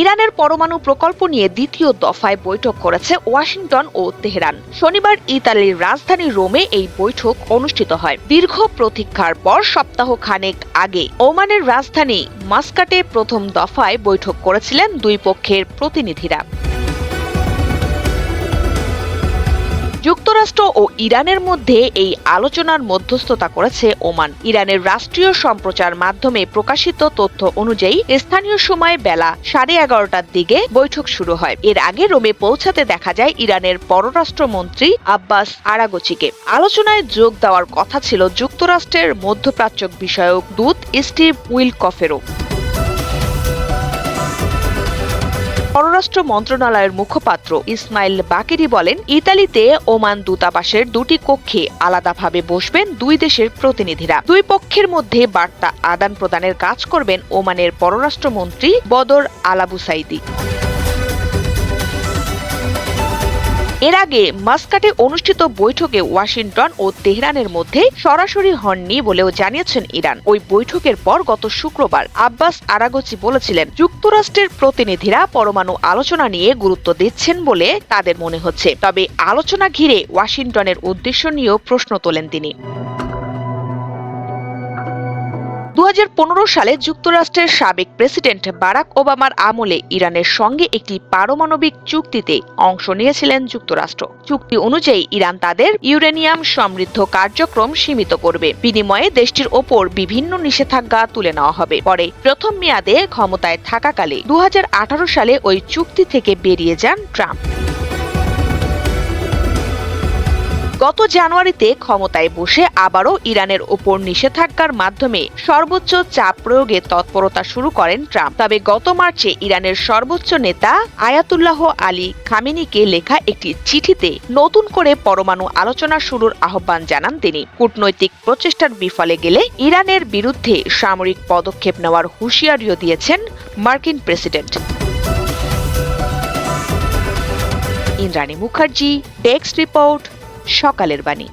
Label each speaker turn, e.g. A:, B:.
A: ইরানের পরমাণু প্রকল্প নিয়ে দ্বিতীয় দফায় বৈঠক করেছে ওয়াশিংটন ও তেহরান। শনিবার ইতালির রাজধানী রোমে এই বৈঠক অনুষ্ঠিত হয়। দীর্ঘ প্রতীক্ষার পর সপ্তাহ খানেক আগে ওমানের রাজধানী মাস্কাটে প্রথম দফায় বৈঠক করেছিলেন দুই পক্ষের প্রতিনিধিরা। যুক্তরাষ্ট্র ও ইরানের মধ্যে এই আলোচনার মধ্যস্থতা করেছে ওমান। ইরানের রাষ্ট্রীয় সম্প্রচার মাধ্যমে প্রকাশিত তথ্য অনুযায়ী, স্থানীয় সময় বেলা সাড়ে এগারোটার দিকে বৈঠক শুরু হয়। এর আগে রোমে পৌঁছাতে দেখা যায়, ইরানের পররাষ্ট্রমন্ত্রী আব্বাস আরাগোচিকে। আলোচনায় যোগ দেওয়ার কথা ছিল যুক্তরাষ্ট্রের মধ্যপ্রাচ্য বিষয়ক দূত স্টিভ উইলকফেরও। পররাষ্ট্র মন্ত্রণালয়ের মুখপাত্র ইসমাইল বাকেরি বলেন, ইতালিতে ওমান দূতাবাসের দুটি কক্ষে আলাদাভাবে বসবেন দুই দেশের প্রতিনিধিরা। দুই পক্ষের মধ্যে বার্তা আদান প্রদানের কাজ করবেন ওমানের পররাষ্ট্রমন্ত্রী বদর আলাবুসাইদি। এর আগে মাস্কাটে অনুষ্ঠিত বৈঠকে ওয়াশিংটন ও তেহরানের মধ্যে সরাসরি হননি বলেও জানিয়েছেন ইরান। ওই বৈঠকের পর গত শুক্রবার আব্বাস আরাগচি বলেছিলেন, যুক্তরাষ্ট্রের প্রতিনিধিরা পরমাণু আলোচনা নিয়ে গুরুত্ব দিচ্ছেন বলে তাদের মনে হচ্ছে। তবে আলোচনা ঘিরে ওয়াশিংটনের উদ্দেশ্য নিয়েও প্রশ্ন তোলেন তিনি। দু হাজার পনেরো সালে যুক্তরাষ্ট্রের সাবেক প্রেসিডেন্ট বারাক ওবামার আমলে ইরানের সঙ্গে একটি পারমাণবিক চুক্তিতে অংশ নিয়েছিলেন যুক্তরাষ্ট্র। চুক্তি অনুযায়ী ইরান তাদের ইউরেনিয়াম সমৃদ্ধ কার্যক্রম সীমিত করবে। বিনিময়ে দেশটির ওপর বিভিন্ন নিষেধাজ্ঞা তুলে নেওয়া হবে। পরে প্রথম মেয়াদে ক্ষমতায় থাকাকালে দু হাজার আঠারো সালে ওই চুক্তি থেকে বেরিয়ে যান ট্রাম্প। গত জানুয়ারিতে ক্ষমতায় বসে আবারও ইরানের ওপর নিষেধাজ্ঞার মাধ্যমে সর্বোচ্চ চাপ প্রয়োগে তৎপরতা শুরু করেন ট্রাম্প। তবে গত মার্চে ইরানের সর্বোচ্চ নেতা আয়াতুল্লাহ আলী খামেনিকে লেখা একটি চিঠিতে নতুন করে পরমাণু আলোচনা শুরুর আহ্বান জানান তিনি। কূটনৈতিক প্রচেষ্টার বিফলে গেলে ইরানের বিরুদ্ধে সামরিক পদক্ষেপ নেওয়ার হুঁশিয়ারিও দিয়েছেন মার্কিন president. Indrani Mukherjee, desk report সকালের বাণী।